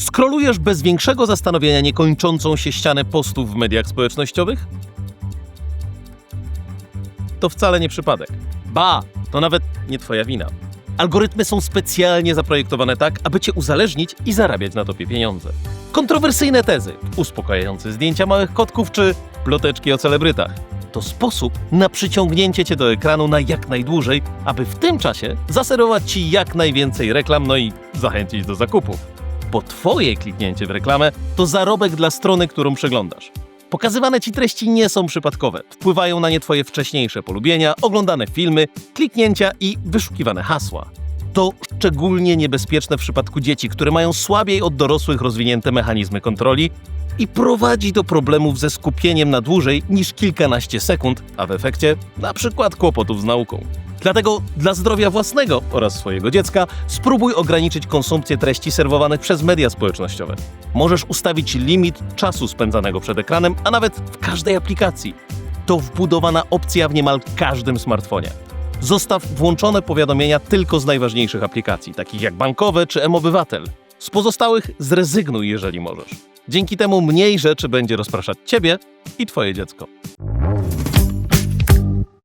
Skrolujesz bez większego zastanowienia niekończącą się ścianę postów w mediach społecznościowych? To wcale nie przypadek. Ba, to nawet nie twoja wina. Algorytmy są specjalnie zaprojektowane tak, aby cię uzależnić i zarabiać na topie pieniądze. Kontrowersyjne tezy, uspokajające zdjęcia małych kotków czy ploteczki o celebrytach. To sposób na przyciągnięcie cię do ekranu na jak najdłużej, aby w tym czasie zaserować ci jak najwięcej reklam, no i zachęcić do zakupów. Bo twoje kliknięcie w reklamę to zarobek dla strony, którą przeglądasz. Pokazywane ci treści nie są przypadkowe. Wpływają na nie twoje wcześniejsze polubienia, oglądane filmy, kliknięcia i wyszukiwane hasła. To szczególnie niebezpieczne w przypadku dzieci, które mają słabiej od dorosłych rozwinięte mechanizmy kontroli i prowadzi do problemów ze skupieniem na dłużej niż kilkanaście sekund, a w efekcie na przykład kłopotów z nauką. Dlatego dla zdrowia własnego oraz swojego dziecka spróbuj ograniczyć konsumpcję treści serwowanych przez media społecznościowe. Możesz ustawić limit czasu spędzanego przed ekranem, a nawet w każdej aplikacji. To wbudowana opcja w niemal każdym smartfonie. Zostaw włączone powiadomienia tylko z najważniejszych aplikacji, takich jak bankowe czy M-Obywatel. Z pozostałych zrezygnuj, jeżeli możesz. Dzięki temu mniej rzeczy będzie rozpraszać Ciebie i Twoje dziecko.